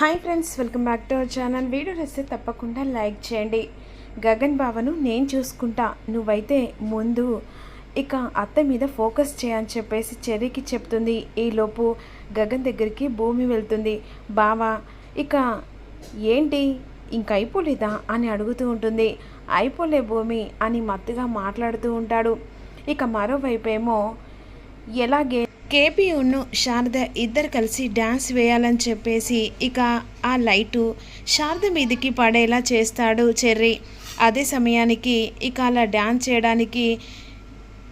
Hi friends welcome back to our channel video నచ్చితే తప్పకుండా like చేయండి. గగన్ బావను నేను చూసుకుంటా. నువ్వైతే ముందు ఇక అత్త మీద ఫోకస్ చేయని చెప్పేసి చెర్రీకి చెప్తుంది. ఈలోపు గగన్ దగ్గరికి భూమి వెళ్తుంది. బావా ఇక ఏంటి? ఇంక అయిపోలేదా? అని అడుగుతూ ఉంటుంది. అయిపోలే భూమి అని మత్తుగా మాట్లాడుతూ ఉంటాడు. ఇక మరోవైపు ఏమో ఎలాగే కేపీయూను శారద ఇద్దరు కలిసి డ్యాన్స్ వేయాలని చెప్పేసి ఇక ఆ లైటు శారద మీదకి పడేలా చేస్తాడు చెర్రీ. అదే సమయానికి ఇక అలా డ్యాన్స్ చేయడానికి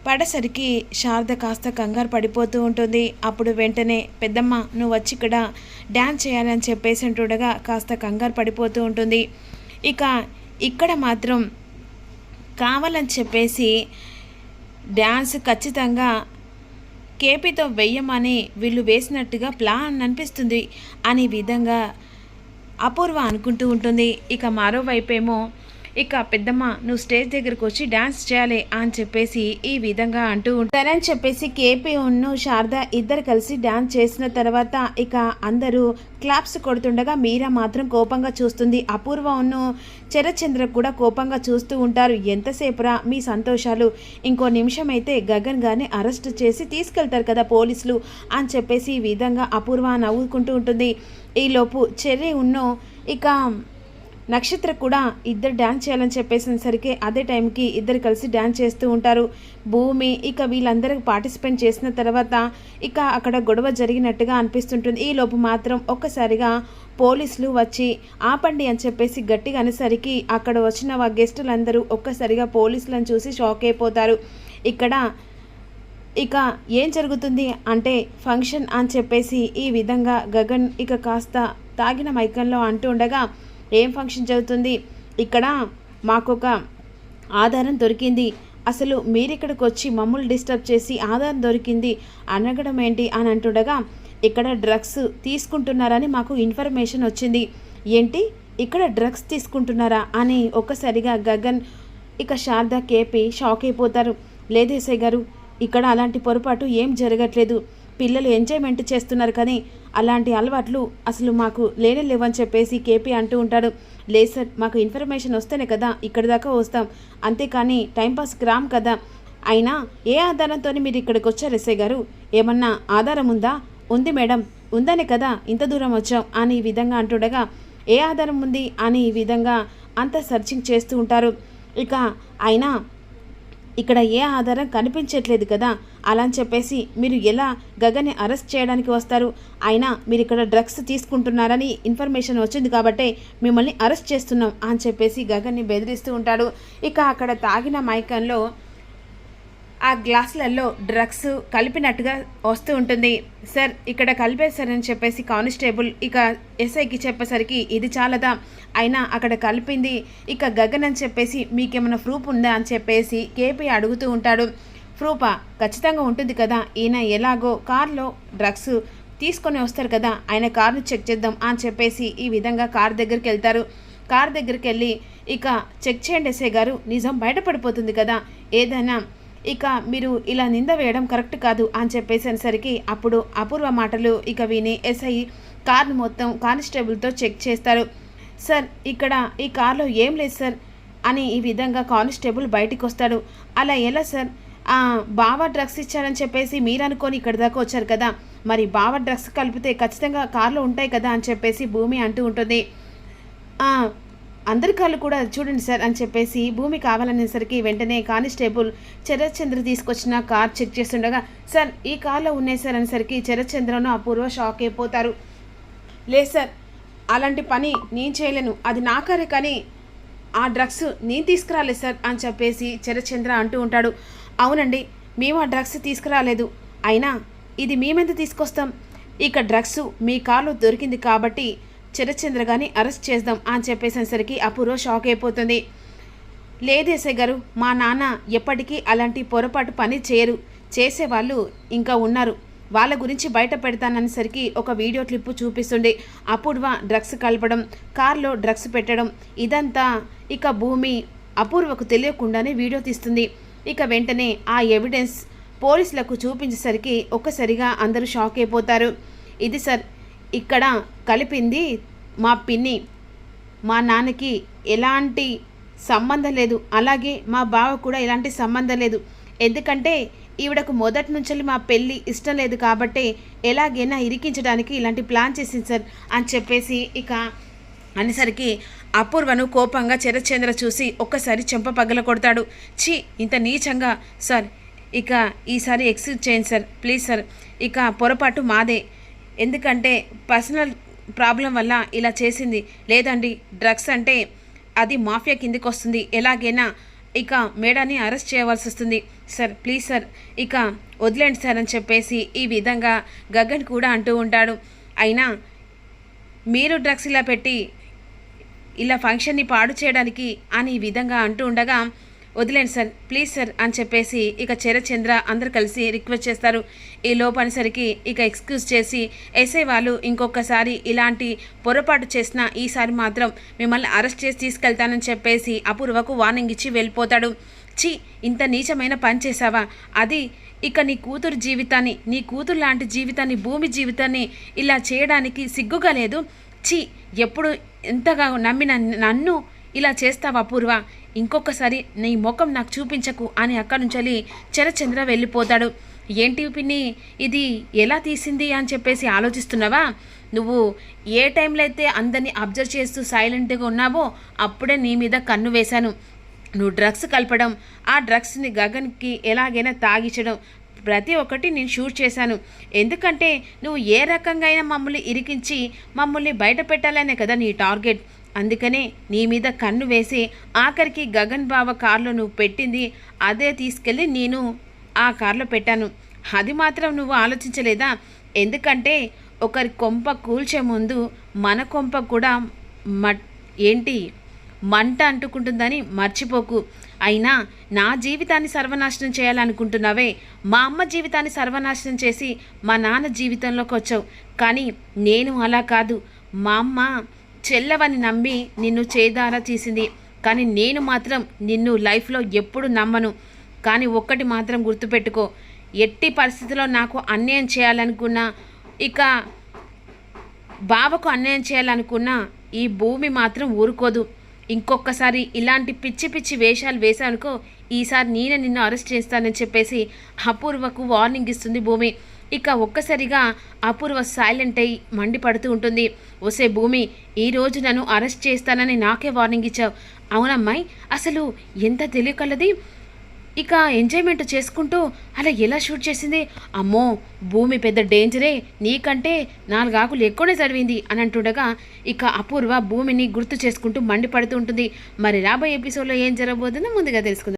పడేసరికి శారద కాస్త కంగారు పడిపోతూ ఉంటుంది. అప్పుడు వెంటనే పెద్దమ్మ నువ్వు వచ్చి ఇక్కడ డ్యాన్స్ చేయాలని చెప్పేసి ఉంటుండగా కాస్త కంగారు పడిపోతూ ఉంటుంది. ఇక ఇక్కడ మాత్రం కావాలని చెప్పేసి డ్యాన్స్ ఖచ్చితంగా కేపీతో వెయ్యమని వీళ్ళు వేసినట్టుగా ప్లాన్ అనిపిస్తుంది. అనే విధంగా అపూర్వ అనుకుంటూ ఉంటుంది. ఇక మరోవైపేమో ఇక పెద్దమ్మ నువ్వు స్టేజ్ దగ్గరకు వచ్చి డ్యాన్స్ చేయాలి అని చెప్పేసి ఈ విధంగా అంటూ ఉంటారని చెప్పేసి కేపీ ఉన్ను శారద ఇద్దరు కలిసి డ్యాన్స్ చేసిన తర్వాత ఇక అందరూ క్లాప్స్ కొడుతుండగా మీరా మాత్రం కోపంగా చూస్తుంది. అపూర్వ ఉన్ను చరచంద్ర కూడా కోపంగా చూస్తూ ఉంటారు. ఎంతసేపురా మీ సంతోషాలు? ఇంకో నిమిషం అయితే గగన్ గారిని అరెస్ట్ చేసి తీసుకెళ్తారు కదా పోలీసులు అని చెప్పేసి ఈ విధంగా అపూర్వ నవ్వుకుంటూ ఉంటుంది. ఈలోపు చెర్రీ ఉన్ను ఇక నక్షత్ర కూడా ఇద్దరు డ్యాన్స్ చేయాలని చెప్పేసినసరికి అదే టైంకి ఇద్దరు కలిసి డ్యాన్స్ చేస్తూ ఉంటారు. భూమి ఇక వీళ్ళందరూ పార్టిసిపేట్ చేసిన తర్వాత ఇక అక్కడ గొడవ జరిగినట్టుగా అనిపిస్తుంటుంది. ఈ లోపు మాత్రం ఒక్కసారిగా పోలీసులు వచ్చి ఆపండి అని చెప్పేసి గట్టిగా అనేసరికి అక్కడ వచ్చిన గెస్టులందరూ ఒక్కసారిగా పోలీసులను చూసి షాక్ అయిపోతారు. ఇక్కడ ఇక ఏం జరుగుతుంది అంటే ఫంక్షన్ అని చెప్పేసి ఈ విధంగా గగన్ ఇక కాస్త తాగిన మైకంలో అంటూ ఉండగా ఏం ఫంక్షన్ జరుగుతుంది ఇక్కడ మాకొక ఆధారం దొరికింది. అసలు మీరిక్కడికి వచ్చి మమ్మల్ని డిస్టర్బ్ చేసి ఆధారం దొరికింది అనగడం ఏంటి అని అంటుండగా ఇక్కడ డ్రగ్స్ తీసుకుంటున్నారని మాకు ఇన్ఫర్మేషన్ వచ్చింది. ఏంటి? ఇక్కడ డ్రగ్స్ తీసుకుంటున్నారా? అని ఒక్కసారిగా గగన్ ఇక శారద కేపీ షాక్ అయిపోతారు. లేదేసే గారు ఇక్కడ అలాంటి పొరపాటు ఏం జరగట్లేదు. పిల్లలు ఎంజాయ్మెంట్ చేస్తున్నారు కానీ అలాంటి అలవాట్లు అసలు మాకు లేనే లేవని చెప్పేసి కేపీ అంటూ ఉంటాడు. లేదు సార్ మాకు ఇన్ఫర్మేషన్ వస్తేనే కదా ఇక్కడి దాకా వస్తాం. అంతేకాని టైంపాస్కి రామ్ కదా. అయినా ఏ ఆధారంతో మీరు ఇక్కడికి వచ్చారు ఎస్ఐ గారు? ఏమన్నా ఆధారం ఉందా? ఉంది మేడం. ఉందనే కదా ఇంత దూరం వచ్చాం అని ఈ విధంగా అంటుండగా ఏ ఆధారం ఉంది అని ఈ విధంగా అంత సర్చింగ్ చేస్తూ ఉంటారు. ఇక అయినా ఇక్కడ ఏ ఆధారం కనిపించట్లేదు కదా? అలా అని చెప్పేసి మీరు ఎలా గగన్ని అరెస్ట్ చేయడానికి వస్తారు? అయినా మీరు ఇక్కడ డ్రగ్స్ తీసుకుంటున్నారని ఇన్ఫర్మేషన్ వచ్చింది కాబట్టే మిమ్మల్ని అరెస్ట్ చేస్తున్నాం అని చెప్పేసి గగన్ని బెదిరిస్తూ ఉంటాడు. ఇక అక్కడ తాగిన మైకంలో ఆ గ్లాసులలో డ్రగ్స్ కలిపినట్టుగా వస్తూ ఉంటుంది. సార్ ఇక్కడ కలిపేశారని చెప్పేసి కానిస్టేబుల్ ఇక ఎస్ఐకి చెప్పేసరికి ఇది చాలదా? అయినా అక్కడ కలిపింది. ఇక గగన్ అని చెప్పేసి మీకేమైనా ప్రూఫ్ ఉందా అని చెప్పేసి కేపీ అడుగుతూ ఉంటాడు. ప్రూఫా ఖచ్చితంగా ఉంటుంది కదా. ఈయన ఎలాగో కార్లో డ్రగ్స్ తీసుకొని వస్తారు కదా. ఆయన కార్ను చెక్ చేద్దాం అని చెప్పేసి ఈ విధంగా కార్ దగ్గరికి వెళ్తారు. కార్ దగ్గరికి వెళ్ళి ఇక చెక్ చేయండి ఎస్ఐ గారు. నిజం బయటపడిపోతుంది కదా. ఏదైనా ఇక మీరు ఇలా నింద వేయడం కరెక్ట్ కాదు అని చెప్పేసరికి అప్పుడు అపూర్వ మాటలు ఇక విని ఎస్ఐ కార్ను మొత్తం కానిస్టేబుల్తో చెక్ చేస్తారు. సార్ ఇక్కడ ఈ కార్లో ఏం లేదు సార్ అని ఈ విధంగా కానిస్టేబుల్ బయటికి వస్తాడు. అలా ఎలా సార్? బావా డ్రగ్స్ ఇచ్చారని చెప్పేసి మీరు అనుకొని ఇక్కడి దాకా వచ్చారు కదా. మరి బావా డ్రగ్స్ కలిపితే ఖచ్చితంగా కార్లో ఉంటాయి కదా అని చెప్పేసి భూమి అంటూ ఉంటుంది. అందరి కాళ్ళు కూడా చూడండి సార్ అని చెప్పేసి భూమి కావాలనేసరికి వెంటనే కానిస్టేబుల్ చరచంద్ర తీసుకొచ్చిన కార్ చెక్ చేస్తుండగా సార్ ఈ కార్లో ఉన్నాయి సార్ అనేసరికి చరచంద్రను అపూర్వ షాక్ అయిపోతారు. లేదు సార్ అలాంటి పని నేను చేయలేను. అది నా కరే కానీ ఆ డ్రగ్స్ నేను తీసుకురాలేదు సార్ అని చెప్పేసి చరచంద్ర అంటూ ఉంటాడు. అవునండి మేము ఆ డ్రగ్స్ తీసుకురాలేదు. అయినా ఇది మేమెంత తీసుకొస్తాం? ఇక డ్రగ్స్ మీ కారులో దొరికింది కాబట్టి చరచంద్ర గారిని అరెస్ట్ చేద్దాం అని చెప్పేసేసరికి అపూర్వ షాక్ అయిపోతుంది. లేదేసే గారు మా నాన్న ఎప్పటికీ అలాంటి పొరపాటు పని చేయరు. చేసేవాళ్ళు ఇంకా ఉన్నారు. వాళ్ళ గురించి బయట పెడతాననేసరికి ఒక వీడియో క్లిప్పు చూపిస్తుండే. అపూర్వ డ్రగ్స్ కలపడం కార్లో డ్రగ్స్ పెట్టడం ఇదంతా ఇక భూమి అపూర్వకు తెలియకుండానే వీడియో తీస్తుంది. ఇక వెంటనే ఆ ఎవిడెన్స్ పోలీసులకు చూపించేసరికి ఒక్కసారిగా అందరూ షాక్ అయిపోతారు. ఇది సార్ ఇక్కడ కలిపింది మా పిన్ని మా నాన్నకి ఎలాంటి సంబంధం లేదు. అలాగే మా బావ కూడా ఎలాంటి సంబంధం లేదు. ఎందుకంటే ఈవిడకు మొదటి నుంచి మా పెళ్ళి ఇష్టం లేదు కాబట్టి ఎలాగైనా ఇరికించడానికి ఇలాంటి ప్లాన్ చేసింది సార్ అని చెప్పేసి ఇక అనేసరికి అపూర్వను కోపంగా చెరచంద్ర చూసి ఒక్కసారి చెంప పగల కొడతాడు. ఛీ ఇంత నీచంగా. సార్ ఇక ఈసారి ఎక్స్క్యూజ్ చేయండి సార్. ప్లీజ్ సార్ ఇక పొరపాటు మాదే. ఎందుకంటే పర్సనల్ ప్రాబ్లం వల్ల ఇలా చేసింది. లేదండి డ్రగ్స్ అంటే అది మాఫియా కిందికి వస్తుంది ఎలాగైనా ఇక మేడాన్ని అరెస్ట్ చేయవలసి వస్తుంది. సార్ ప్లీజ్ సార్ ఇక వదిలేండి సార్ అని చెప్పేసి ఈ విధంగా గగన్ కూడా అంటూ ఉంటాడు. అయినా మీరు డ్రగ్స్ ఇలా పెట్టి ఇలా ఫంక్షన్ని పాడు చేయడానికి అని ఈ విధంగా అంటూ ఉండగా వదిలేండి సార్ ప్లీజ్ సార్ అని చెప్పేసి ఇక చంద్ర అందరు కలిసి రిక్వెస్ట్ చేస్తారు. ఈ లోపనిసరికి ఇక ఎక్స్క్యూజ్ చేసి ఎస్ఐ వాళ్ళు ఇంకొకసారి ఇలాంటి పొరపాటు చేసిన ఈసారి మాత్రం మిమ్మల్ని అరెస్ట్ చేసి తీసుకెళ్తానని చెప్పేసి అపూర్వకు వార్నింగ్ ఇచ్చి వెళ్ళిపోతాడు. చి ఇంత నీచమైన పని చేసావా అది ఇక నీ కూతురు జీవితాన్ని నీ కూతురు లాంటి జీవితాన్ని భూమి జీవితాన్ని ఇలా చేయడానికి సిగ్గుగా లేదు. చి ఎప్పుడు ఎంతగా నమ్మిన నన్ను ఇలా చేస్తావా పూర్వ? ఇంకొకసారి నీ ముఖం నాకు చూపించకు అని అక్కడి నుంచి చరచంద్ర వెళ్ళిపోతాడు. ఏంటి పిన్ని? ఇది ఎలా తీసింది? అని చెప్పేసి ఆలోచిస్తున్నావా? నువ్వు ఏ టైంలో అయితే అందరినీ అబ్జర్వ్ చేస్తూ సైలెంట్గా ఉన్నావో అప్పుడే నీ మీద కన్ను వేశాను. నువ్వు డ్రగ్స్ కలపడం ఆ డ్రగ్స్ని గగన్కి ఎలాగైనా తాగించడం ప్రతి ఒక్కటి నేను షూట్ చేశాను. ఎందుకంటే నువ్వు ఏ రకంగా అయినా మమ్మల్ని ఇరికించి మమ్మల్ని బయట పెట్టాలనే కదా నీ టార్గెట్. అందుకనే నీ మీద కన్ను వేసి ఆఖరికి గగన్ బావ కార్లో నువ్వు పెట్టింది అదే తీసుకెళ్ళి నేను ఆ కార్లో పెట్టాను. అది మాత్రం నువ్వు ఆలోచించలేదా? ఎందుకంటే ఒకరి కొంప కూల్చే ముందు మన కొంప కూడా మట్ ఏంటి? మంట అంటుకుంటుందని మర్చిపోకు. అయినా నా జీవితాన్ని సర్వనాశనం చేయాలనుకుంటున్నావే. మా అమ్మ జీవితాన్ని సర్వనాశనం చేసి మా నాన్న జీవితంలోకి వచ్చావు కానీ నేను అలా కాదు. మా అమ్మ చెల్లవని నమ్మి నిన్ను చేదారా తీసింది. కానీ నేను మాత్రం నిన్ను లైఫ్లో ఎప్పుడు నమ్మను. కానీ ఒక్కటి మాత్రం గుర్తుపెట్టుకో ఎట్టి పరిస్థితిలో నాకు అన్యాయం చేయాలనుకున్నా ఇక బావకు అన్యాయం చేయాలనుకున్నా ఈ భూమి మాత్రం ఊరుకోదు. ఇంకొకసారి ఇలాంటి పిచ్చి పిచ్చి వేషాలు వేశానుకో ఈసారి నేనే నిన్ను అరెస్ట్ చేస్తానని చెప్పేసి అపూర్వకు వార్నింగ్ ఇస్తుంది భూమి. ఇక ఒక్కసారిగా అపూర్వ సైలెంట్ అయి మండిపడుతూ ఉంటుంది. ఒసే భూమి ఈరోజు నన్ను అరెస్ట్ చేస్తానని నాకే వార్నింగ్ ఇచ్చావు. అవునమ్మాయి అసలు ఎంత తెలియకలది ఇక ఎంజాయ్మెంట్ చేసుకుంటూ అలా ఎలా షూట్ చేసింది? అమ్మో భూమి పెద్ద డేంజరే నీకంటే నాలుగు ఆకులు ఎక్కువనే చదివింది అని అంటుండగా ఇక అపూర్వ భూమిని గుర్తు చేసుకుంటూ మండిపడుతూ ఉంటుంది. మరి రాబోయే ఎపిసోడ్లో ఏం జరగబోతుందో ముందుగా తెలుసుకుందాం.